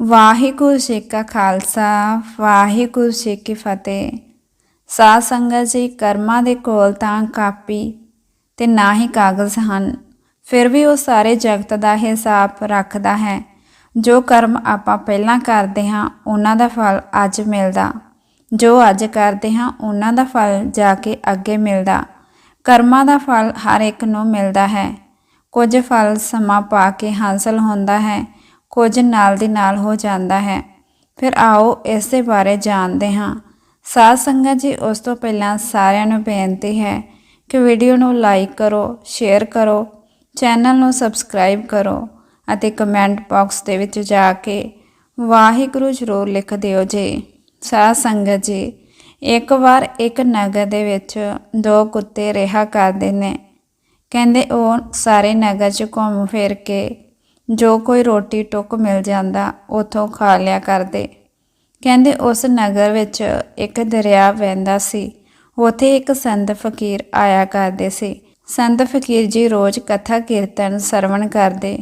ਵਾਹਿਗੁਰੂ ਜੀ ਕਾ ਖਾਲਸਾ, ਵਾਹਿਗੁਰੂ ਜੀ ਕੀ ਫਤਿਹ। ਸਾਧ ਸੰਗਤ ਜੀ, ਕਰਮਾਂ ਦੇ ਕੋਲ ਤਾਂ ਕਾਪੀ ਤੇ ਨਾ ਹੀ ਕਾਗਜ਼ ਹਨ। ਫਿਰ ਵੀ ਉਹ ਸਾਰੇ ਜਗਤ ਦਾ ਹਿਸਾਬ ਰੱਖਦਾ ਹੈ। ਜੋ ਕਰਮ ਆਪਾਂ ਪਹਿਲਾਂ ਕਰਦੇ ਹਾਂ, ਉਹਨਾਂ ਦਾ ਫਲ ਅੱਜ ਮਿਲਦਾ। ਜੋ ਅੱਜ ਕਰਦੇ ਹਾਂ, ਉਹਨਾਂ ਦਾ ਫਲ ਜਾ ਕੇ ਅੱਗੇ ਮਿਲਦਾ। ਕਰਮਾਂ ਦਾ ਫਲ ਹਰ ਇੱਕ ਨੂੰ ਮਿਲਦਾ ਹੈ। ਕੁਝ ਫਲ ਸਮਾਂ ਪਾ ਕੇ ਹਾਸਲ ਹੁੰਦਾ ਹੈ। ਕੁਝ ਨਾਲ ਦੀ ਨਾਲ ਹੋ ਜਾਂਦਾ ਹੈ। ਫਿਰ ਆਓ ਇਸ ਦੇ ਬਾਰੇ ਜਾਣਦੇ ਹਾਂ। ਸਾਧ ਸੰਗਤ ਜੀ, ਉਸ ਤੋਂ ਪਹਿਲਾਂ ਸਾਰਿਆਂ ਨੂੰ ਬੇਨਤੀ ਹੈ ਕਿ ਵੀਡੀਓ ਨੂੰ ਲਾਈਕ ਕਰੋ, ਸ਼ੇਅਰ ਕਰੋ, ਚੈਨਲ ਨੂੰ ਸਬਸਕ੍ਰਾਈਬ ਕਰੋ ਅਤੇ ਕਮੈਂਟ ਬਾਕਸ ਦੇ ਵਿੱਚ ਜਾ ਕੇ ਵਾਹਿਗੁਰੂ ਜ਼ਰੂਰ ਲਿਖ ਦਿਓ ਜੀ। ਸਾਧ ਸੰਗਤ ਜੀ, ਇੱਕ ਵਾਰ ਇੱਕ ਨਗਰ ਦੇ ਵਿੱਚ ਦੋ ਕੁੱਤੇ ਰਿਹਾ ਕਰਦੇ ਨੇ। ਕਹਿੰਦੇ, ਉਹ ਸਾਰੇ ਨਗਰ 'ਚ ਘੁੰਮ ਫਿਰ ਕੇ ਜੋ ਕੋਈ ਰੋਟੀ ਟੁੱਕ ਮਿਲ ਜਾਂਦਾ, ਉਥੋਂ ਖਾ ਲਿਆ ਕਰਦੇ। ਕਹਿੰਦੇ ਉਸ ਨਗਰ ਵਿੱਚ ਇੱਕ ਦਰਿਆ ਵਹਿੰਦਾ ਸੀ। ਉਥੇ ਇੱਕ ਸੰਤ ਫਕੀਰ ਆਇਆ ਕਰਦੇ ਸੀ। ਸੰਤ ਫਕੀਰ ਜੀ ਰੋਜ਼ ਕਥਾ ਕੀਰਤਨ ਸਰਵਣ ਕਰਦੇ।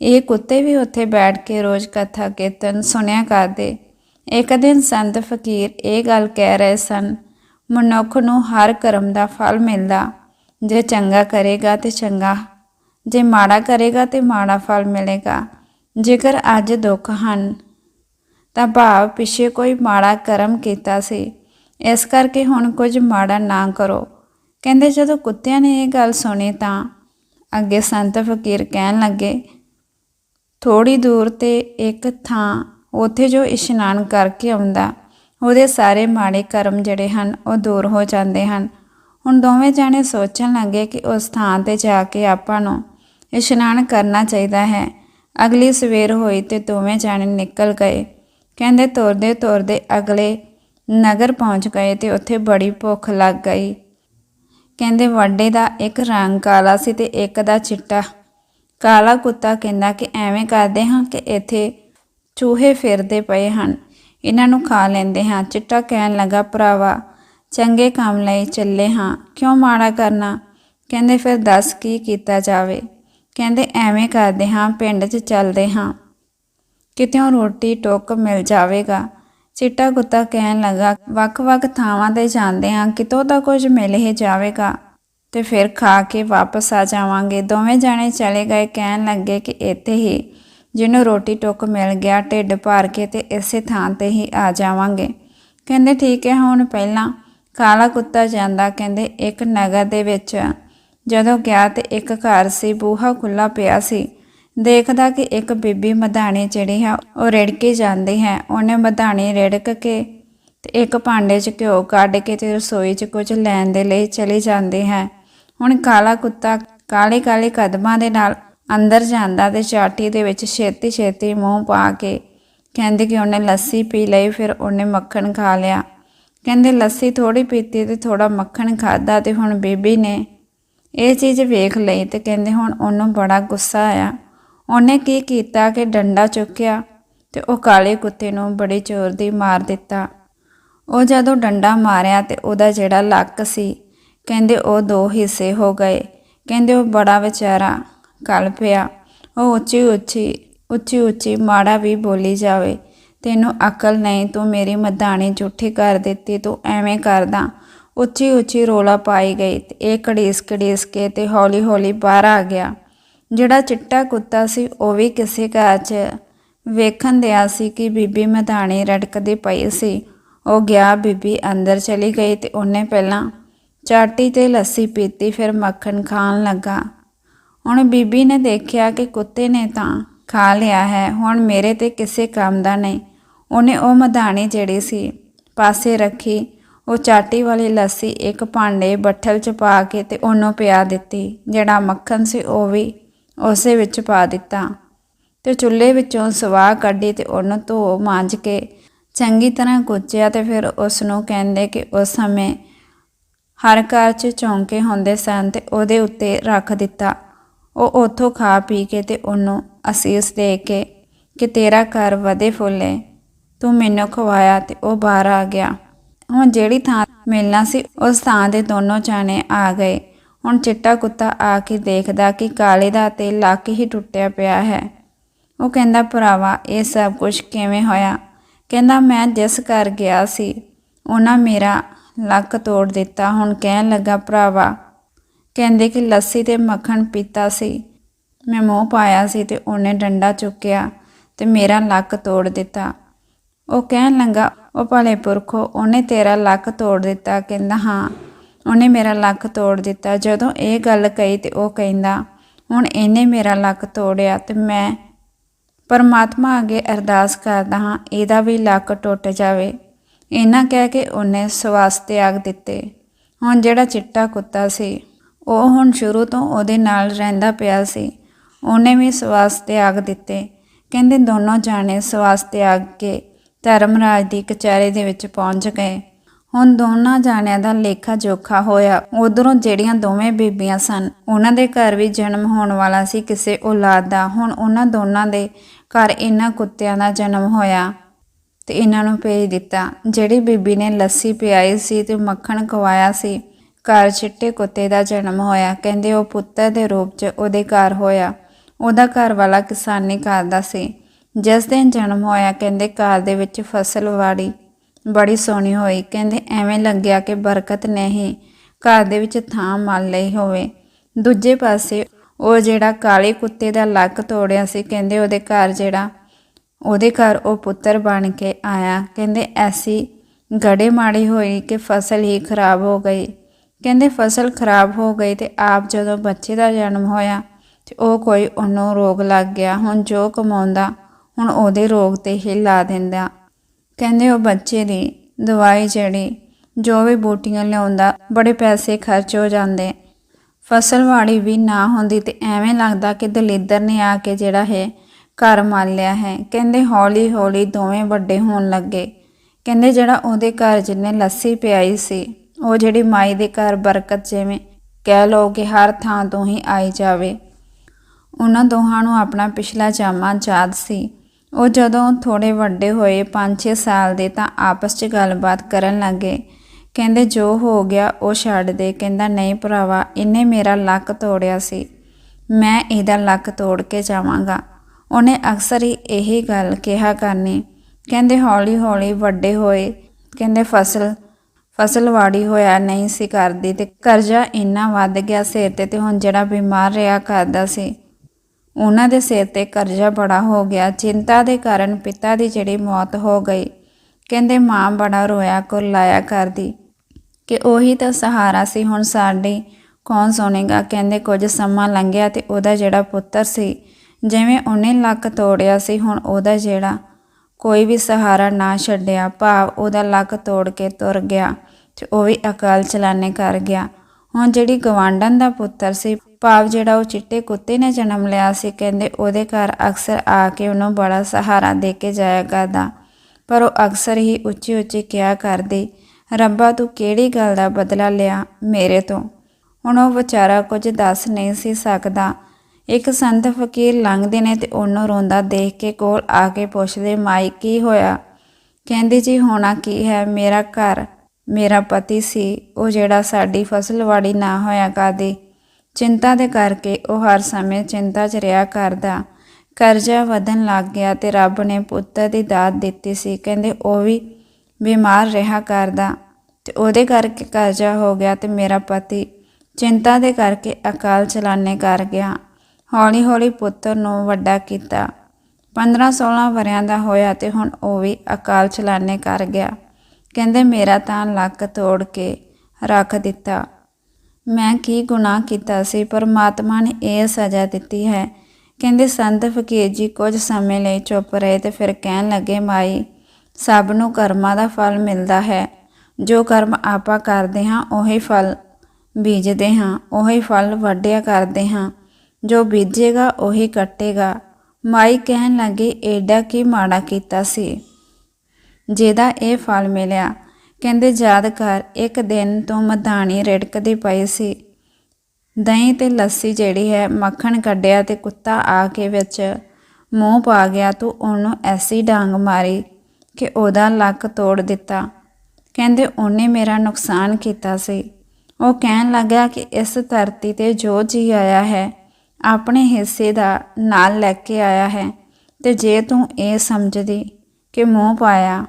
ਇਹ ਕੁੱਤੇ ਵੀ ਉੱਥੇ ਬੈਠ ਕੇ ਰੋਜ਼ ਕਥਾ ਕੀਰਤਨ ਸੁਣਿਆ ਕਰਦੇ। ਇੱਕ ਦਿਨ ਸੰਤ ਫਕੀਰ ਇਹ ਗੱਲ ਕਹਿ ਰਹੇ ਸਨ, ਮਨੁੱਖ ਨੂੰ ਹਰ ਕਰਮ ਦਾ ਫਲ ਮਿਲਦਾ। ਜੇ ਚੰਗਾ ਕਰੇਗਾ ਤੇ ਚੰਗਾ ਜੇ ਮਾੜਾ ਕਰੇਗਾ ਤੇ ਮਾੜਾ ਫਲ ਮਿਲੇਗਾ। ਜੇਕਰ ਅੱਜ ਦੁੱਖ ਹਨ, ਤਾਂ ਭਾਵ ਪਿਛੇ ਕੋਈ ਮਾੜਾ ਕਰਮ ਕੀਤਾ ਸੀ। ਇਸ ਕਰਕੇ ਹੁਣ ਕੁਝ ਮਾੜਾ ਨਾ ਕਰੋ। ਕਹਿੰਦੇ ਜਦੋਂ ਕੁੱਤਿਆਂ ਨੇ ਇਹ ਗੱਲ ਸੁਣੀ ਤਾਂ ਅੱਗੇ ਸੰਤ ਫਕੀਰ ਕਹਿਣ ਲੱਗੇ ਥੋੜੀ ਦੂਰ ਤੇ ਇੱਕ ਥਾਂ ਉੱਥੇ ਜੋ ਇਸ਼ਨਾਨ ਕਰਕੇ ਆਉਂਦਾ, ਉਹਦੇ ਸਾਰੇ ਮਾੜੇ ਕਰਮ ਜਿਹੜੇ ਹਨ, ਉਹ ਦੂਰ ਹੋ ਜਾਂਦੇ ਹਨ। ਹੁਣ ਦੋਵੇਂ ਜਾਣੇ ਸੋਚਣ ਲੱਗੇ ਕਿ ਉਸ ਥਾਂ ਤੇ ਜਾ ਕੇ ਆਪਾਂ ਨੂੰ ਇਸ਼ਨਾਨ ਕਰਨਾ ਚਾਹੀਦਾ ਹੈ। ਅਗਲੀ ਸਵੇਰ ਹੋਈ ਤੇ ਦੋਵੇਂ ਜਾਣੇ ਨਿਕਲ ਗਏ। ਕਹਿੰਦੇ ਤੁਰਦੇ ਤੁਰਦੇ ਅਗਲੇ ਨਗਰ ਪਹੁੰਚ ਗਏ ਤੇ ਉੱਥੇ ਬੜੀ ਭੁੱਖ ਲੱਗ ਗਈ। ਕਹਿੰਦੇ ਵੱਡੇ ਦਾ ਇੱਕ ਰੰਗ ਕਾਲਾ ਸੀ ਤੇ ਇੱਕ ਦਾ ਚਿੱਟਾ। ਕਾਲਾ ਕੁੱਤਾ ਕਹਿੰਦਾ ਕਿ ਐਵੇਂ ਕਰਦੇ ਹਾਂ ਕਿ ਇੱਥੇ ਚੂਹੇ ਫਿਰਦੇ ਪਏ ਹਨ। ਇਹਨਾਂ ਨੂੰ ਖਾ ਲੈਂਦੇ ਹਾਂ। ਚਿੱਟਾ ਕਹਿਣ ਲੱਗਾ, ਭਰਾਵਾ, ਚੰਗੇ ਕੰਮ ਲਈ ਚੱਲੇ ਹਾਂ। ਕਿਉਂ ਮਾੜਾ ਕਰਨਾ? ਕਹਿੰਦੇ, ਫਿਰ ਦੱਸ ਕੀ ਕੀਤਾ ਜਾਵੇ? ਕਹਿੰਦੇ ਐਵੇਂ ਕਰਦੇ ਹਾਂ, ਪਿੰਡ 'ਚ ਚੱਲਦੇ ਹਾਂ। ਕਿਤੇੋਂ ਰੋਟੀ ਟੋਕ ਮਿਲ ਜਾਵੇਗਾ। ਚਿੱਟਾ ਕੁੱਤਾ ਕਹਿਣ ਲੱਗਾ, ਵੱਖ-ਵੱਖ ਥਾਵਾਂ ਤੇ ਜਾਂਦੇ ਹਾਂ, ਕਿਤੋਂ ਤਾਂ ਕੁਝ ਮਿਲ ਹੀ ਜਾਵੇਗਾ। ਤੇ ਫਿਰ ਖਾ ਕੇ ਵਾਪਸ ਆ ਜਾਵਾਂਗੇ। ਦੋਵੇਂ ਜਾਣੇ ਚਲੇ ਗਏ ਕਹਿਣ ਲੱਗੇ ਕਿ ਇੱਥੇ ਹੀ, ਜਿਹਨੂੰ ਰੋਟੀ ਟੁੱਕ ਮਿਲ ਗਿਆ, ਢਿੱਡ ਭਰ ਕੇ ਤੇ ਇਸੇ ਥਾਂ ਤੇ ਹੀ ਆ ਜਾਵਾਂਗੇ। ਕਹਿੰਦੇ ਠੀਕ ਹੈ, ਹੁਣ ਪਹਿਲਾਂ ਕਾਲਾ ਕੁੱਤਾ ਜਾਂਦਾ, ਕਹਿੰਦੇ ਇੱਕ ਨਗਰ ਦੇ ਵਿੱਚ ਜਦੋਂ ਗਿਆ ਤੇ ਇੱਕ ਘਰ ਸੀ, ਬੂਹਾ ਖੁੱਲਾ ਪਿਆ ਸੀ। ਦੇਖਦਾ ਕਿ ਇੱਕ ਬੀਬੀ ਮਧਾਣੀ ਜਿਹੜੀ ਹੈ, ਉਹ ਰੜਕੇ ਜਾਂਦੀ ਹੈ। ਉਹਨੇ ਮਧਾਣੀ ਰੜਕ ਕੇ ਤੇ ਇੱਕ ਭਾਂਡੇ 'ਚ ਘਿਓ ਕੱਢ ਕੇ ਤੇ ਰਸੋਈ 'ਚ ਕੁਝ ਲੈਣ ਦੇ ਲਈ ਚਲੀ ਜਾਂਦੀ ਹੈ। ਹੁਣ ਕਾਲਾ ਕੁੱਤਾ ਕਾਲੇ ਕਾਲੇ ਕਦਮਾਂ ਦੇ ਨਾਲ ਅੰਦਰ ਜਾਂਦਾ ਤੇ ਚਾਟੀ ਦੇ ਵਿੱਚ ਛੇਤੀ ਛੇਤੀ ਮੂੰਹ ਪਾ ਕੇ ਕਹਿੰਦੇ ਕਿ ਉਹਨੇ ਲੱਸੀ ਪੀ ਲਈ, ਫਿਰ ਉਹਨੇ ਮੱਖਣ ਖਾ ਲਿਆ। ਕਹਿੰਦੇ, ਲੱਸੀ ਥੋੜੀ ਪੀਤੀ ਤੇ ਥੋੜਾ ਮੱਖਣ ਖਾਦਾ ਤੇ ਹੁਣ ਬੀਬੀ ਨੇ ਇਹ ਚੀਜ਼ ਵੇਖ ਲਈ ਤੇ ਕਹਿੰਦੇ ਹੁਣ ਉਹਨੂੰ ਬੜਾ ਗੁੱਸਾ ਆਇਆ। ਉਹਨੇ ਕੀ ਕੀਤਾ ਕਿ ਡੰਡਾ ਚੁੱਕਿਆ ਤੇ ਉਹ ਕਾਲੇ ਕੁੱਤੇ ਨੂੰ ਬੜੀ ਜ਼ੋਰ ਦੀ ਮਾਰ ਦਿੱਤਾ। ਉਹ ਜਦੋਂ ਡੰਡਾ ਮਾਰਿਆ ਤੇ ਉਹਦਾ ਜਿਹੜਾ ਲੱਕ ਸੀ, ਕਹਿੰਦੇ ਉਹ ਦੋ ਹਿੱਸੇ ਹੋ ਗਏ। ਕਹਿੰਦੇ ਉਹ ਬੜਾ ਵਿਚਾਰਾ ਕਲ ਪਿਆ। ਉਹ ਉੱਚੀ ਉੱਚੀ ਉੱਚੀ ਉੱਚੀ ਮਾੜਾ ਵੀ ਬੋਲੀ ਜਾਵੇ। ਤੈਨੂੰ ਅਕਲ ਨਹੀਂ, ਤੂੰ ਮੇਰੀ ਮਧਾਣੀ ਝੂਠੀ ਕਰ ਦਿੱਤੀ, ਤੂੰ ਐਵੇਂ ਕਰਦਾ। ਉੱਚੀ ਉੱਚੀ ਰੋਲਾ ਪਾਈ ਗਈ ਤੇ ਇਹ ਕੜੀਸ ਕੜੀਸ ਕੇ ਤੇ ਹੌਲੀ ਹੌਲੀ ਬਾਹਰ ਆ ਗਿਆ। ਜਿਹੜਾ ਚਿੱਟਾ ਕੁੱਤਾ ਸੀ, ਉਹ ਵੀ ਕਿਸੇ ਘਰ 'ਚ ਵੇਖਣ ਦਿਆ ਸੀ ਕਿ ਬੀਬੀ ਮਧਾਣੀ ਰੜਕਦੀ ਪਈ ਸੀ। ਉਹ ਗਿਆ ਬੀਬੀ ਅੰਦਰ ਚਲੀ ਗਈ ਤੇ ਉਹਨੇ ਪਹਿਲਾਂ ਚਾਟੀ ਤੇ ਲੱਸੀ ਪੀਤੀ, ਫਿਰ ਮੱਖਣ ਖਾਣ ਲੱਗਾ। ਹੁਣ ਬੀਬੀ ਨੇ ਦੇਖਿਆ ਕਿ ਕੁੱਤੇ ਨੇ ਤਾਂ ਖਾ ਲਿਆ ਹੈ, ਹੁਣ ਮੇਰੇ ਤੇ ਕਿਸੇ ਕੰਮ ਦਾ ਨਹੀਂ। ਉਹਨੇ ਉਹ ਮਧਾਣੀ ਜਿਹੜੀ ਸੀ, ਪਾਸੇ ਰੱਖੀ ਉਹ ਚਾਟੀ ਵਾਲੀ ਲੱਸੀ ਇੱਕ ਭਾਂਡੇ ਬੱਠਲ 'ਚ ਪਾ ਕੇ ਤੇ ਉਹਨੂੰ ਪਿਆ ਦਿੱਤੀ। ਜਿਹੜਾ ਮੱਖਣ ਸੀ ਉਹ ਵੀ ਉਸੇ ਵਿੱਚ ਪਾ ਦਿੱਤਾ। ਤੇ ਚੁੱਲ੍ਹੇ ਵਿੱਚੋਂ ਸਵਾਹ ਕੱਢੀ ਤੇ ਉਹਨੂੰ ਧੋ ਮਾਂਜ ਕੇ ਚੰਗੀ ਤਰ੍ਹਾਂ ਕੁੱਚਿਆ ਤੇ ਫਿਰ ਉਸ ਨੂੰ ਕਹਿੰਦੇ ਕਿ ਉਸ ਸਮੇਂ ਹਰ ਘਰ 'ਚ ਚੌਂਕੇ ਹੁੰਦੇ ਸਨ ਤੇ ਉਹਦੇ ਉੱਤੇ ਰੱਖ ਦਿੱਤਾ। ਉਹ ਉੱਥੋਂ ਖਾ ਪੀ ਕੇ ਤੇ ਉਹਨੂੰ ਅਸੀਸ ਦੇ ਕੇ ਕਿ ਤੇਰਾ ਘਰ ਵਧੇ ਫੁੱਲੇ, ਤੂੰ ਮੈਨੂੰ ਖਵਾਇਆ ਤੇ ਉਹ ਬਾਹਰ ਆ ਗਿਆ। ਹੁਣ ਜਿਹੜੀ ਥਾਂ ਮਿਲਣਾ ਸੀ, ਉਸ ਥਾਂ ਦੇ ਦੋਨੋਂ ਜਾਣੇ ਆ ਗਏ। ਹੁਣ ਚਿੱਟਾ ਕੁੱਤਾ ਆ ਕੇ ਦੇਖਦਾ ਕਿ ਕਾਲੇ ਦਾ ਤੇ ਲੱਕ ਹੀ ਟੁੱਟਿਆ ਪਿਆ ਹੈ। ਉਹ ਕਹਿੰਦਾ, ਭਰਾਵਾ, ਇਹ ਸਭ ਕੁਝ ਕਿਵੇਂ ਹੋਇਆ? ਕਹਿੰਦਾ, ਮੈਂ ਜਿਸ ਘਰ ਗਿਆ ਸੀ, ਉਹਨਾਂ ਮੇਰਾ ਲੱਕ ਤੋੜ ਦਿੱਤਾ। ਹੁਣ ਕਹਿਣ ਲੱਗਾ, ਭਰਾਵਾ, ਕਹਿੰਦੇ ਕਿ ਲੱਸੀ ਤੇ ਮੱਖਣ ਪੀਤਾ ਸੀ, ਮੈਂ ਮੂੰਹ ਪਾਇਆ ਸੀ ਤੇ ਉਹਨੇ ਡੰਡਾ ਚੁੱਕਿਆ ਤੇ ਮੇਰਾ ਲੱਕ ਤੋੜ ਦਿੱਤਾ। ਉਹ ਕਹਿਣ ਲੱਗਾ, ਉਹ ਭਲੇ ਪੁਰਖੋ ਉਹਨੇ ਤੇਰਾ ਲੱਕ ਤੋੜ ਦਿੱਤਾ। ਕਹਿੰਦਾ, ਹਾਂ, ਉਹਨੇ ਮੇਰਾ ਲੱਕ ਤੋੜ ਦਿੱਤਾ। ਜਦੋਂ ਇਹ ਗੱਲ ਕਹੀ ਤੇ ਉਹ ਕਹਿੰਦਾ, ਹੁਣ ਇਹਨੇ ਮੇਰਾ ਲੱਕ ਤੋੜਿਆ ਤੇ ਮੈਂ ਪਰਮਾਤਮਾ ਅੱਗੇ ਅਰਦਾਸ ਕਰਦਾ ਹਾਂ, ਇਹਦਾ ਵੀ ਲੱਕ ਟੁੱਟ ਜਾਵੇ। ਇਹਨਾਂ ਕਹਿ ਕੇ ਉਹਨੇ ਸਵਾਸ ਤਿਆਗ ਦਿੱਤੇ। ਹੁਣ ਜਿਹੜਾ ਚਿੱਟਾ ਕੁੱਤਾ ਸੀ, ਉਹ ਹੁਣ ਸ਼ੁਰੂ ਤੋਂ ਉਹਦੇ ਨਾਲ ਰਹਿੰਦਾ ਪਿਆ ਸੀ। ਉਹਨੇ ਵੀ ਸਵਾਸ ਤਿਆਗ ਦਿੱਤੇ। ਕਹਿੰਦੇ, ਦੋਨੋਂ ਜਾਣੇ ਸਵਾਸ ਤਿਆਗ ਕੇ ਧਰਮਰਾਜ ਦੀ ਕਚਹਿਰੀ ਦੇ ਵਿੱਚ ਪਹੁੰਚ ਗਏ। ਹੁਣ ਦੋਨਾਂ ਜਾਣਿਆਂ ਦਾ ਲੇਖਾ ਜੋਖਾ ਹੋਇਆ। ਉਧਰੋਂ ਜਿਹੜੀਆਂ ਦੋਵੇਂ ਬੀਬੀਆਂ ਸਨ, ਉਹਨਾਂ ਦੇ ਘਰ ਵੀ ਜਨਮ ਹੋਣ ਵਾਲਾ ਸੀ ਕਿਸੇ ਔਲਾਦ ਦਾ। ਹੁਣ ਉਹਨਾਂ ਦੋਨਾਂ ਦੇ ਘਰ ਇਹਨਾਂ ਕੁੱਤਿਆਂ ਦਾ ਜਨਮ ਹੋਇਆ ਤੇ ਇਹਨਾਂ ਨੂੰ ਭੇਜ ਦਿੱਤਾ। ਜਿਹੜੀ ਬੀਬੀ ਨੇ ਲੱਸੀ ਪਿਆਈ ਸੀ ਤੇ ਮੱਖਣ ਖਵਾਇਆ ਸੀ, ਘਰ ਚਿੱਟੇ ਕੁੱਤੇ ਦਾ ਜਨਮ ਹੋਇਆ। ਕਹਿੰਦੇ ਉਹ ਪੁੱਤਰ ਦੇ ਰੂਪ 'ਚ ਉਹਦੇ ਘਰ ਹੋਇਆ। ਉਹਦਾ ਘਰ ਵਾਲਾ ਕਿਸਾਨੀ ਕਰਦਾ ਸੀ। ਜਿਸ ਦਿਨ ਜਨਮ ਹੋਇਆ, ਕਹਿੰਦੇ ਘਰ ਦੇ ਵਿੱਚ ਫਸਲ ਵਾੜੀ ਬੜੀ ਸੋਹਣੀ ਹੋਈ। ਕਹਿੰਦੇ ਐਵੇਂ ਲੱਗਿਆ ਕਿ ਬਰਕਤ ਨੇ ਹੀ ਘਰ ਦੇ ਵਿੱਚ ਥਾਂ ਮਲ ਲਈ ਹੋਵੇ। ਦੂਜੇ ਪਾਸੇ ਉਹ ਜਿਹੜਾ ਕਾਲੇ ਕੁੱਤੇ ਦਾ ਲੱਕ ਤੋੜਿਆ ਸੀ, ਕਹਿੰਦੇ ਉਹਦੇ ਘਰ ਜਿਹੜਾ, ਉਹਦੇ ਘਰ ਉਹ ਪੁੱਤਰ ਬਣ ਕੇ ਆਇਆ। ਕਹਿੰਦੇ ਐਸੀ ਗੜੇ ਮਾੜੀ ਹੋਈ ਕਿ ਫਸਲ ਹੀ ਖਰਾਬ ਹੋ ਗਈ। ਕਹਿੰਦੇ ਫਸਲ ਖਰਾਬ ਹੋ ਗਈ ਤੇ ਆਪ ਜਦੋਂ ਬੱਚੇ ਦਾ ਜਨਮ ਹੋਇਆ ਤੇ ਉਹ ਕੋਈ ਉਹਨੂੰ ਰੋਗ ਲੱਗ ਗਿਆ। ਹੁਣ ਜੋ ਕਮਾਉਂਦਾ ਹੁਣ ਉਹਦੇ ਰੋਗ ਤੇ ਹੀ ਲਾ ਦਿੰਦਾ। ਕਹਿੰਦੇ ਉਹ ਬੱਚੇ ਦੀ ਦਵਾਈ ਜਿਹੜੀ, ਜੋ ਵੀ ਬੂਟੀਆਂ ਲਿਆਉਂਦਾ, ਬੜੇ ਪੈਸੇ ਖਰਚ ਹੋ ਜਾਂਦੇ। ਫਸਲਵਾੜੀ ਵੀ ਨਾ ਹੁੰਦੀ ਤੇ ਐਵੇਂ ਲੱਗਦਾ ਕਿ ਦਲਿੱਦਰ ਨੇ ਆ ਕੇ ਜਿਹੜਾ ਹੈ ਘਰ ਮੰਨ ਲਿਆ ਹੈ। ਕਹਿੰਦੇ ਹੌਲੀ ਹੌਲੀ ਦੋਵੇਂ ਵੱਡੇ ਹੋਣ ਲੱਗੇ। ਕਹਿੰਦੇ ਜਿਹੜਾ ਉਹਦੇ ਘਰ ਜਿੰਨੇ ਲੱਸੀ ਪਿਆਈ ਸੀ, ਉਹ ਜਿਹੜੀ ਮਾਈ ਦੇ ਘਰ ਬਰਕਤ ਜਿਵੇਂ ਕਹਿ ਲਓ ਕਿ ਹਰ ਥਾਂ ਤੋਂ ਹੀ ਆਈ ਜਾਵੇ। ਉਹਨਾਂ ਦੋਹਾਂ ਨੂੰ ਆਪਣਾ ਪਿਛਲਾ ਜਾਮਾ ਯਾਦ ਸੀ। ਉਹ ਜਦੋਂ ਥੋੜੇ ਵੱਡੇ ਹੋਏ 5-6 ਸਾਲ ਦੇ ਤਾਂ ਆਪਸ 'ਚ ਗੱਲਬਾਤ ਕਰਨ ਲੱਗੇ। ਕਹਿੰਦੇ, ਜੋ ਹੋ ਗਿਆ, ਉਹ ਛੱਡ ਦੇ। ਕਹਿੰਦਾ, ਨਹੀਂ ਭਰਾਵਾ, ਇਹਨੇ ਮੇਰਾ ਲੱਕ ਤੋੜਿਆ ਸੀ। ਮੈਂ ਇਹਦਾ ਲੱਕ ਤੋੜ ਕੇ ਜਾਵਾਂਗਾ। ਉਹਨੇ ਅਕਸਰ ਹੀ ਇਹੀ ਗੱਲ ਕਿਹਾ ਕਰਨੀ। ਕਹਿੰਦੇ, ਹੌਲੀ ਹੌਲੀ ਵੱਡੇ ਹੋਏ। ਕਹਿੰਦੇ, ਫਸਲ ਫਸਲ ਵਾੜੀ ਹੋਇਆ ਨਹੀਂ ਸੀ ਕਰਦੀ ਤੇ ਕਰਜ਼ਾ ਇੰਨਾ ਵੱਧ ਗਿਆ ਸਿਰ ਤੇ ਤੇ ਹੁਣ ਜਿਹੜਾ ਬਿਮਾਰ ਰਿਹਾ ਕਰਦਾ ਸੀ। ਉਹਨਾਂ ਦੇ ਸਿਰ ਤੇ ਕਰਜ਼ਾ ਬੜਾ ਹੋ ਗਿਆ। ਚਿੰਤਾ ਦੇ ਕਾਰਨ ਪਿਤਾ ਦੀ ਜਿਹੜੀ ਮੌਤ ਹੋ ਗਈ। ਕਹਿੰਦੇ ਮਾਂ ਬੜਾ ਰੋਇਆ, ਕੁਰਲਾਇਆ ਕਰਦੀ। ਕਿ ਉਹੀ ਤਾਂ ਸਹਾਰਾ ਸੀ ਹੁਣ ਸਾਡੀ। ਕੌਣ ਸੁਣੇਗਾ? ਕਹਿੰਦੇ ਕੁਝ ਸਮਾਂ ਲੰਘਿਆ ਤੇ ਉਹਦਾ ਜਿਹੜਾ ਪੁੱਤਰ ਸੀ, ਜਿਵੇਂ ਉਹਨੇ ਲੱਕ ਤੋੜਿਆ ਸੀ, ਹੁਣ ਉਹਦਾ ਜਿਹੜਾ ਕੋਈ ਵੀ ਸਹਾਰਾ ਨਾ ਛੱਡਿਆ, ਭਾਵ ਉਹਦਾ ਲੱਕ ਤੋੜ ਕੇ ਤੁਰ ਗਿਆ ਤੇ ਉਹ ਵੀ ਅਕਾਲ ਚਲਾਣੇ ਕਰ ਗਿਆ। ਹੁਣ ਜਿਹੜੀ ਗਵਾਂਡਨ ਦਾ ਪੁੱਤਰ ਸੀ ਭਾਵ ਜਿਹੜਾ ਉਹ ਚਿੱਟੇ ਕੁੱਤੇ ਨੇ ਜਨਮ ਲਿਆ ਸੀ, ਕਹਿੰਦੇ ਉਹਦੇ ਘਰ ਅਕਸਰ ਆ ਕੇ ਉਹਨੂੰ ਬੜਾ ਸਹਾਰਾ ਦੇ ਕੇ ਜਾਇਆ ਕਰਦਾ। ਪਰ ਉਹ ਅਕਸਰ ਹੀ ਉੱਚੀ ਉੱਚੀ ਕਿਹਾ ਕਰਦੀ, ਰੱਬਾ, ਤੂੰ ਕਿਹੜੀ ਗੱਲ ਦਾ ਬਦਲਾ ਲਿਆ ਮੇਰੇ ਤੋਂ? ਹੁਣ ਉਹ ਵਿਚਾਰਾ ਕੁਝ ਦੱਸ ਨਹੀਂ ਸੀ ਸਕਦਾ। ਇੱਕ ਸੰਤ ਫਕੀਰ ਲੰਘਦੇ ਨੇ ਤੇ ਉਹਨੂੰ ਰੋਂਦਾ ਦੇਖ ਕੇ ਕੋਲ ਆ ਕੇ ਪੁੱਛਦੇ, ਮਾਈ, ਕੀ ਹੋਇਆ? ਕਹਿੰਦੀ, ਜੀ, ਹੋਣਾ ਕੀ ਹੈ? ਮੇਰਾ ਘਰ, ਮੇਰਾ ਪਤੀ ਸੀ, ਉਹ ਜਿਹੜਾ ਸਾਡੀ ਫਸਲਵਾੜੀ ਨਾ ਹੋਇਆ ਕਰਦੀ। ਚਿੰਤਾ ਦੇ ਕਰਕੇ ਉਹ ਹਰ ਸਮੇਂ ਚਿੰਤਾ 'ਚ ਰਿਹਾ ਕਰਦਾ। ਕਰਜ਼ਾ ਵਧਣ ਲੱਗ ਗਿਆ ਤੇ ਰੱਬ ਨੇ ਪੁੱਤਰ ਦੀ ਦਾਤ ਦਿੱਤੀ ਸੀ। ਕਹਿੰਦੇ, ਉਹ ਵੀ ਬਿਮਾਰ ਰਿਹਾ ਕਰਦਾ ਤੇ ਉਹਦੇ ਕਰਕੇ ਕਰਜ਼ਾ ਹੋ ਗਿਆ ਤੇ ਮੇਰਾ ਪਤੀ ਚਿੰਤਾ ਦੇ ਕਰਕੇ ਅਕਾਲ ਚਲਾਣੇ ਕਰ ਗਿਆ। ਹੌਲੀ ਹੌਲੀ ਪੁੱਤਰ ਨੂੰ ਵੱਡਾ ਕੀਤਾ। 15-16 ਵਰਿਆਂ ਦਾ ਹੋਇਆ ਤੇ ਹੁਣ ਉਹ ਵੀ ਅਕਾਲ ਚਲਾਣੇ ਕਰ ਗਿਆ। ਕਹਿੰਦੇ, ਮੇਰਾ ਤਾਂ ਲੱਕ ਤੋੜ ਕੇ ਰੱਖ ਦਿੱਤਾ। ਮੈਂ ਕੀ ਗੁਨਾਹ ਕੀਤਾ ਸੀ, ਪਰਮਾਤਮਾ ਨੇ ਇਹ ਸਜ਼ਾ ਦਿੱਤੀ ਹੈ। ਕਹਿੰਦੇ, ਸੰਤ ਫਕੀਰ ਜੀ ਕੁਝ ਸਮੇਂ ਲਈ ਚੁੱਪ ਰਹੇ ਤੇ ਫਿਰ ਕਹਿਣ ਲੱਗੇ, ਮਾਈ, ਸਭ ਨੂੰ ਕਰਮਾਂ ਦਾ ਫਲ ਮਿਲਦਾ ਹੈ। ਜੋ ਕਰਮ ਆਪਾਂ ਕਰਦੇ ਹਾਂ, ਉਹੀ ਫਲ ਬੀਜਦੇ ਹਾਂ, ਉਹੀ ਫਲ ਵੱਢਿਆ ਕਰਦੇ ਹਾਂ। ਜੋ ਬੀਜੇਗਾ, ਉਹੀ ਕੱਟੇਗਾ। ਮਾਈ ਕਹਿਣ ਲੱਗੇ, ਏਡਾ ਕੀ ਮਾੜਾ ਕੀਤਾ ਸੀ? ਜਿਹਦਾ ਇਹ ਫਲ ਮਿਲਿਆ। ਕਹਿੰਦੇ, ਯਾਦ ਕਰ, ਇੱਕ ਦਿਨ ਤੋਂ ਮਧਾਣੀ ਰਿੜਕਦੀ ਪਈ ਸੀ। ਦਹੀਂ ਤੇ ਲੱਸੀ ਜਿਹੜੀ ਹੈ, ਮੱਖਣ ਕੱਢਿਆ ਤੇ ਕੁੱਤਾ ਆ ਕੇ ਵਿੱਚ ਮੂੰਹ ਪਾ ਗਿਆ। ਤੂੰ ਉਹਨੂੰ ਐਸੀ ਡਾਂਗ ਮਾਰੀ ਕਿ ਉਹਦਾ ਲੱਕ ਤੋੜ ਦਿੱਤਾ। ਕਹਿੰਦੇ, ਉਹਨੇ ਮੇਰਾ ਨੁਕਸਾਨ ਕੀਤਾ ਸੀ। ਉਹ ਕਹਿਣ ਲੱਗਾ ਕਿ ਇਸ ਧਰਤੀ ਤੇ ਜੋ ਜੀ ਆਇਆ ਹੈ, ਆਪਣੇ ਹਿੱਸੇ ਦਾ ਨਾਲ ਲੈ ਕੇ ਆਇਆ ਹੈ ਤੇ ਜੇ ਤੂੰ ਇਹ ਸਮਝਦੀ ਕਿ ਮੂੰਹ ਪਾਇਆ,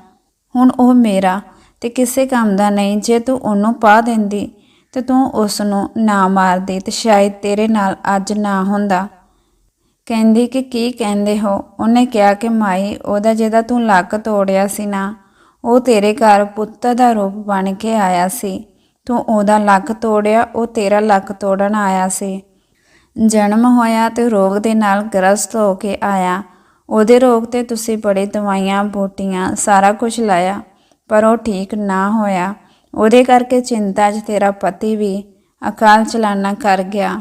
ਹੁਣ ਉਹ ਮੇਰਾ ਤੇ ਕਿਸੇ ਕੰਮ ਦਾ ਨਹੀਂ, ਜੇ ਤੂੰ ਉਹਨੂੰ ਪਾ ਦਿੰਦੀ, ਤੇ ਤੂੰ ਉਸ ਨੂੰ ਨਾ ਮਾਰਦੀ ਤੇ ਸ਼ਾਇਦ ਤੇਰੇ ਨਾਲ ਅੱਜ ਨਾ ਹੁੰਦਾ। ਕਹਿੰਦੀ ਕਿ ਕੀ ਕਹਿੰਦੇ ਹੋ? ਉਹਨੇ ਕਿਹਾ ਕਿ, ਮਾਈ, ਉਹਦਾ ਜਿਹਦਾ ਤੂੰ ਲੱਕ ਤੋੜਿਆ ਸੀ ਨਾ, ਉਹ ਤੇਰੇ ਘਰ ਪੁੱਤ ਦਾ ਰੂਪ ਬਣ ਕੇ ਆਇਆ ਸੀ। ਤੂੰ ਉਹਦਾ ਲੱਕ ਤੋੜਿਆ, ਉਹ ਤੇਰਾ ਲੱਕ ਤੋੜਨ ਆਇਆ ਸੀ। ਜਨਮ ਹੋਇਆ ਤੇ ਰੋਗ ਦੇ ਨਾਲ ਗ੍ਰਸਤ ਹੋ ਕੇ ਆਇਆ। ਉਹਦੇ ਰੋਗ ਤੇ ਤੁਸੀਂ ਬੜੇ ਦਵਾਈਆਂ, ਬੂਟੀਆਂ, ਸਾਰਾ ਕੁਝ ਲਾਇਆ। ਪਰ ਉਹ ਠੀਕ ਨਾ ਹੋਇਆ। ਉਹਦੇ ਕਰਕੇ ਚਿੰਤਾ 'ਚ ਤੇਰਾ ਪਤੀ ਵੀ ਅਕਾਲ ਚਲਾਣਾ ਕਰ ਗਿਆ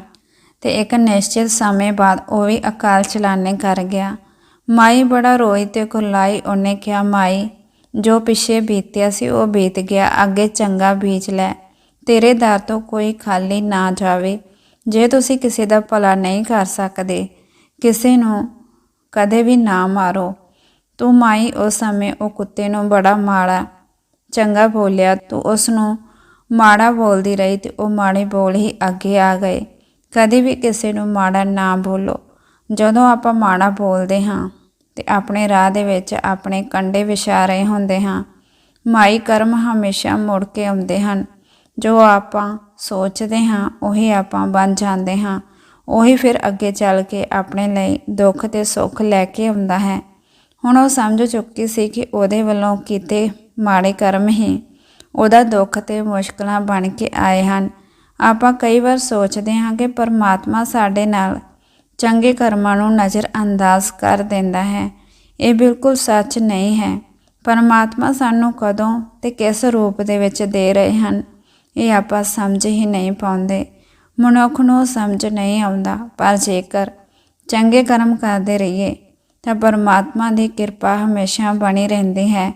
ਤੇ ਇੱਕ ਨਿਸ਼ਚਿਤ ਸਮੇਂ ਬਾਅਦ ਉਹ ਵੀ ਅਕਾਲ ਚਲਾਣੇ ਕਰ ਗਿਆ। ਮਾਈ ਬੜਾ ਰੋਈ ਤੇ ਕੁਰਲਾਈ ਉਹਨੇ ਕਿਹਾ, ਮਾਈ, ਜੋ ਪਿੱਛੇ ਬੀਤਿਆ ਸੀ ਉਹ ਬੀਤ ਗਿਆ, ਅੱਗੇ ਚੰਗਾ ਬੀਜ ਲੈ। ਤੇਰੇ ਦਰ ਤੋਂ ਕੋਈ ਖਾਲੀ ਨਾ ਜਾਵੇ। ਜੇ ਤੁਸੀਂ ਕਿਸੇ ਦਾ ਭਲਾ ਨਹੀਂ ਕਰ ਸਕਦੇ, ਕਿਸੇ ਨੂੰ ਕਦੇ ਵੀ ਨਾ ਮਾਰੋ। ਤੂੰ ਮਾਈ, ਉਸ ਸਮੇਂ ਉਹ ਕੁੱਤੇ ਨੂੰ ਬੜਾ ਮਾੜਾ ਚੰਗਾ ਬੋਲਿਆ ਤੂੰ ਉਸ ਨੂੰ ਮਾੜਾ ਬੋਲਦੀ ਰਹੀ ਤੇ ਉਹ ਮਾੜੇ ਬੋਲ ਹੀ ਅੱਗੇ ਆ ਗਏ। ਕਦੇ ਵੀ ਕਿਸੇ ਨੂੰ ਮਾੜਾ ਨਾ ਬੋਲੋ। ਜਦੋਂ ਆਪਾਂ ਮਾੜਾ ਬੋਲਦੇ ਹਾਂ ਤੇ ਆਪਣੇ ਰਾਹ ਦੇ ਵਿੱਚ ਆਪਣੇ ਕੰਡੇ ਵਿਛਾ ਰਹੇ ਹੁੰਦੇ ਹਾਂ, ਮਾਈ ਕਰਮ ਹਮੇਸ਼ਾ ਮੁੜ ਕੇ ਆਉਂਦੇ ਹਨ। ਜੋ ਆਪਾਂ ਸੋਚਦੇ ਹਾਂ, ਉਹੀ ਆਪਾਂ ਬਣ ਜਾਂਦੇ ਹਾਂ। ਉਹੀ ਫਿਰ ਅੱਗੇ ਚੱਲ ਕੇ ਆਪਣੇ ਲਈ ਦੁੱਖ ਤੇ ਸੁੱਖ ਲੈ ਕੇ ਆਉਂਦਾ ਹੈ। ਹੁਣ ਉਹ ਸਮਝ ਚੁੱਕੀ ਸੀ ਕਿ ਉਹਦੇ ਵੱਲੋਂ ਕੀਤੇ ਮਾੜੇ ਕਰਮ ਹੀ ਉਹਦਾ ਦੁੱਖ ਤੇ ਮੁਸ਼ਕਲਾਂ ਬਣ ਕੇ ਆਏ ਹਨ। ਆਪਾਂ ਕਈ ਵਾਰ ਸੋਚਦੇ ਹਾਂ ਕਿ ਪਰਮਾਤਮਾ ਸਾਡੇ ਨਾਲ ਚੰਗੇ ਕਰਮਾਂ ਨੂੰ ਨਜ਼ਰ ਅੰਦਾਜ਼ ਕਰ ਦਿੰਦਾ ਹੈ। ਇਹ ਬਿਲਕੁਲ ਸੱਚ ਨਹੀਂ ਹੈ। ਪਰਮਾਤਮਾ ਸਾਨੂੰ ਕਦੋਂ ਤੇ ਕਿਸ ਰੂਪ ਦੇ ਵਿੱਚ ਦੇ ਰਹੇ ਹਨ, ਇਹ ਆਪਾਂ ਸਮਝ ਹੀ ਨਹੀਂ ਪਾਉਂਦੇ। ਮਨੁੱਖ ਨੂੰ ਸਮਝ ਨਹੀਂ ਆਉਂਦਾ, ਪਰ ਜੇਕਰ ਚੰਗੇ ਕਰਮ ਕਰਦੇ ਰਹੀਏ ਤਾਂ ਪਰਮਾਤਮਾ ਦੀ ਕਿਰਪਾ ਹਮੇਸ਼ਾ ਬਣੀ ਰਹਿੰਦੀ ਹੈ।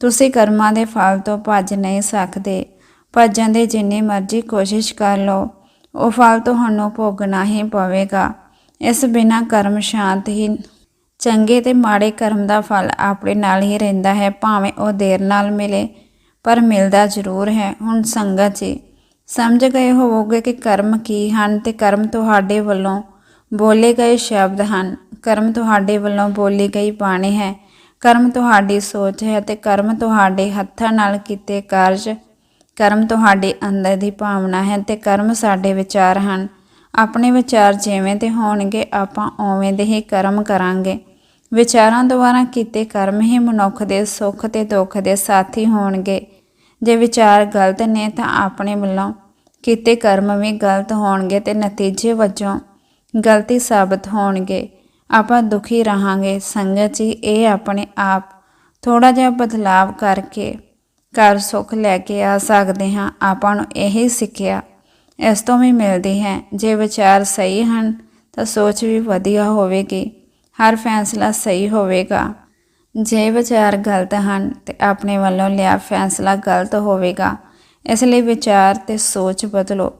ਤੁਸੀਂ ਕਰਮਾਂ ਦੇ ਫਲ ਤੋਂ ਭੱਜ ਨਹੀਂ ਸਕਦੇ। ਭੱਜਣ ਦੀ ਜਿੰਨੀ ਮਰਜ਼ੀ ਕੋਸ਼ਿਸ਼ ਕਰ ਲਓ। ਉਹ ਫਲ ਤੁਹਾਨੂੰ ਭੋਗਣਾ ਹੀ ਪਵੇਗਾ। ਇਸ ਬਿਨਾ ਕਰਮ ਸ਼ਾਂਤ ਹੀ ਚੰਗੇ ਤੇ ਮਾੜੇ ਕਰਮ ਦਾ ਫਲ ਆਪਣੇ ਨਾਲ ਹੀ ਰਹਿੰਦਾ ਹੈ, ਭਾਵੇਂ ਉਹ ਦੇਰ ਨਾਲ ਮਿਲੇ, ਪਰ ਮਿਲਦਾ ਜ਼ਰੂਰ ਹੈ। ਹੁਣ ਸੰਗਤ ਜੀ, ਸਮਝ ਗਏ ਹੋਵੋਗੇ ਕਿ ਕਰਮ ਕੀ ਹਨ ਤੇ ਕਰਮ ਤੁਹਾਡੇ ਵੱਲੋਂ ਬੋਲੇ ਗਏ ਸ਼ਬਦ ਹਨ। ਕਰਮ ਤੁਹਾਡੇ ਵੱਲੋਂ ਬੋਲੀ ਗਈ ਬਾਣੀ ਹੈ। ਕਰਮ ਤੁਹਾਡੀ ਸੋਚ ਹੈ ਤੇ ਕਰਮ ਤੁਹਾਡੇ ਹੱਥਾਂ ਨਾਲ ਕੀਤੇ ਕਾਰਜ ਕਰਮ ਤੁਹਾਡੇ ਅੰਦਰ ਦੀ ਭਾਵਨਾ ਹੈ ਤੇ ਕਰਮ ਸਾਡੇ ਵਿਚਾਰ ਹਨ। ਆਪਣੇ ਵਿਚਾਰ ਜਿਵੇਂ ਦੇ ਹੋਣਗੇ, ਆਪਾਂ ਉਵੇਂ ਦੇ ਹੀ ਕਰਮ ਕਰਾਂਗੇ। ਵਿਚਾਰਾਂ ਦੁਆਰਾ ਕੀਤੇ ਕਰਮ ਹੀ ਮਨੁੱਖ ਦੇ ਸੁੱਖ ਤੇ ਦੁੱਖ ਦੇ ਸਾਥੀ ਹੋਣਗੇ। ਜੇ ਵਿਚਾਰ ਗਲਤ ਨੇ ਤਾਂ ਆਪਣੇ ਵੱਲੋਂ ਕੀਤੇ ਕਰਮ ਵੀ ਗਲਤ ਹੋਣਗੇ ਤੇ ਨਤੀਜੇ ਵਜੋਂ ਗਲਤੀ ਸਾਬਤ ਹੋਣਗੇ। ਆਪਾਂ ਦੁਖੀ ਰਹਾਂਗੇ। ਸੰਗਤ ਜੀ, ਇਹ ਆਪਣੇ ਆਪ ਥੋੜਾ ਜਿਹਾ ਬਦਲਾਵ ਕਰਕੇ ਘਰ ਸੁੱਖ ਲੈ ਕੇ ਆ ਸਕਦੇ ਹਾਂ। ਆਪਾਂ ਨੂੰ ਇਹੀ ਸਿੱਖਿਆ ਇਸ ਤੋਂ ਵੀ ਮਿਲਦੀ ਹੈ। ਜੇ ਵਿਚਾਰ ਸਹੀ ਹਨ, ਤਾਂ ਸੋਚ ਵੀ ਵਧੀਆ ਹੋਵੇਗੀ। ਹਰ ਫੈਸਲਾ ਸਹੀ ਹੋਵੇਗਾ। ਜੇ ਵਿਚਾਰ ਗਲਤ ਹਨ, ਤੇ ਆਪਣੇ ਵੱਲੋਂ ਲਿਆ ਫੈਸਲਾ ਗਲਤ ਹੋਵੇਗਾ। ਇਸ ਲਈ ਵਿਚਾਰ ਤੇ ਸੋਚ ਬਦਲੋ।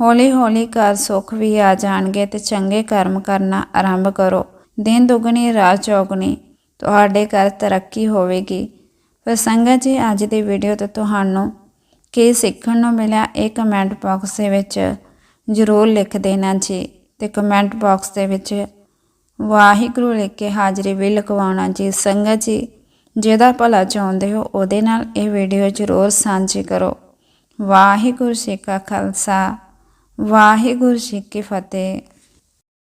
ਹੌਲੀ ਹੌਲੀ ਘਰ ਸੁੱਖ ਵੀ ਆ ਜਾਣਗੇ ਤੇ ਚੰਗੇ ਕਰਮ ਕਰਨਾ ਆਰੰਭ ਕਰੋ। ਦਿਨ ਦੁਗਣੀ, ਰਾਤ ਚੌਗਣੀ। ਤੁਹਾਡੇ ਘਰ ਤਰੱਕੀ ਹੋਵੇਗੀ। ਫਿਰ ਸੰਗਤ ਜੀ, ਅੱਜ ਦੀ ਵੀਡੀਓ ਤੋਂ ਤੁਹਾਨੂੰ ਕੀ ਸਿੱਖਣ ਨੂੰ ਮਿਲਿਆ, ਇਹ ਕਮੈਂਟ ਬਾਕਸ ਦੇ ਵਿੱਚ ਜ਼ਰੂਰ ਲਿਖ ਦੇਣਾ ਜੀ ਤੇ ਕਮੈਂਟ ਬਾਕਸ ਦੇ ਵਿੱਚ ਵਾਹਿਗੁਰੂ ਲਿਖ ਕੇ ਹਾਜ਼ਰੀ ਵੀ ਲਗਵਾਉਣਾ ਜੀ। ਸੰਗਤ ਜੀ, ਜਿਹਦਾ ਭਲਾ ਚਾਹੁੰਦੇ ਹੋ, ਉਹਦੇ ਨਾਲ ਇਹ ਵੀਡੀਓ ਜ਼ਰੂਰ ਸਾਂਝੀ ਕਰੋ। ਵਾਹਿਗੁਰੂ ਜੀ ਕਾ ਖਾਲਸਾ। ਵਾਹਿਗੁਰੂ ਜੀ ਕੀ ਫਤਿਹ।